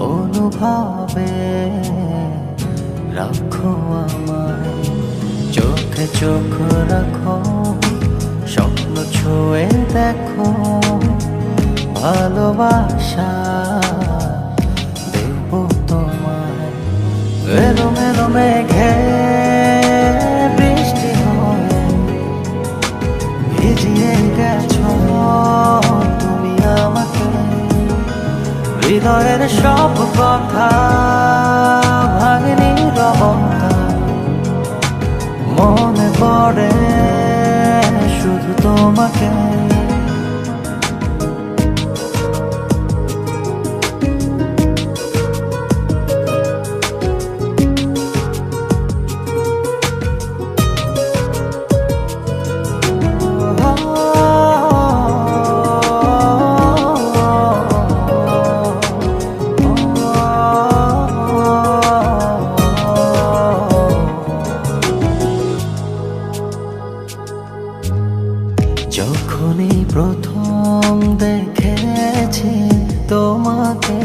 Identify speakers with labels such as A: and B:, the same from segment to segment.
A: অনুভাবে রাখো আমায়। চোখে চোখ রাখো স্বপ্ন ছোঁয়ে দেখো ভালোবাসা হৃদয়ের সব কথা তোমাকে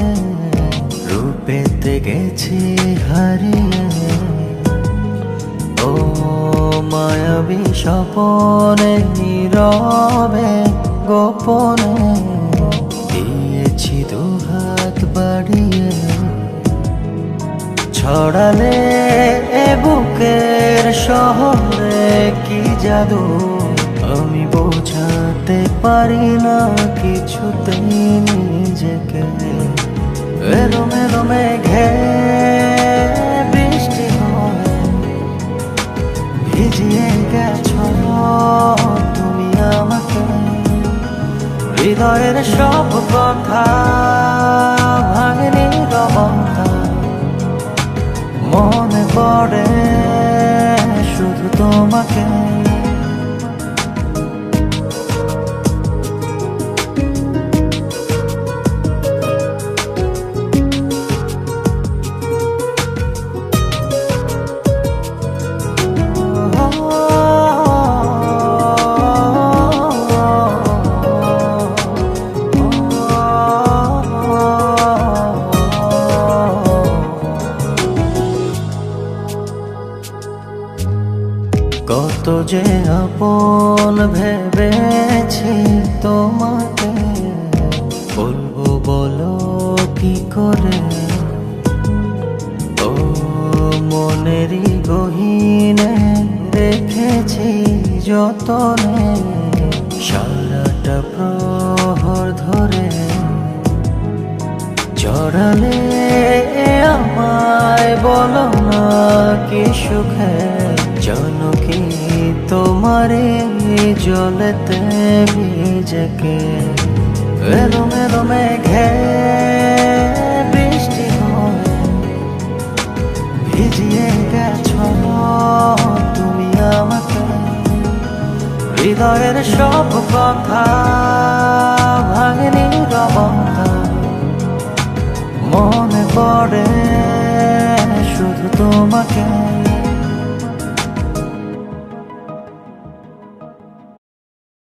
A: রূপেতে গেছি হারিয়ে। ও মায়াবী স্বপনে, নীরবে, গোপনে দিয়েছি দু হাত বাড়িয়ে। ছড়ালে বুকের শহরে কি জাদু? আমি বোঝাতে পারি না কিছুতেই নিজেকে। এলো মেলো মেঘে বৃষ্টি ভিজিয়ে গেছো তুমি আমাকে। হৃদয়ের সব কথা ভাঙনি রমতা মনে পড়ে শুধু তোমাকে। কত যে আপন ভেবেছি তোমাকে। বলব, বলো কি করে? ও মনেরই গহীনে রেখেছি যতনে। সারাটা প্রহর ধরে জড়ালে আমায় বলো না কি সুখে। তোমারে জলেতে ভিজেকে এলো মেলো মেঘে বৃষ্টি ভিজিয়ে গেছো তুমি আমাকে। হৃদয়ের সব কথা ভাঙনি রমতা। মনে পড়ে শুধু তোমাকে।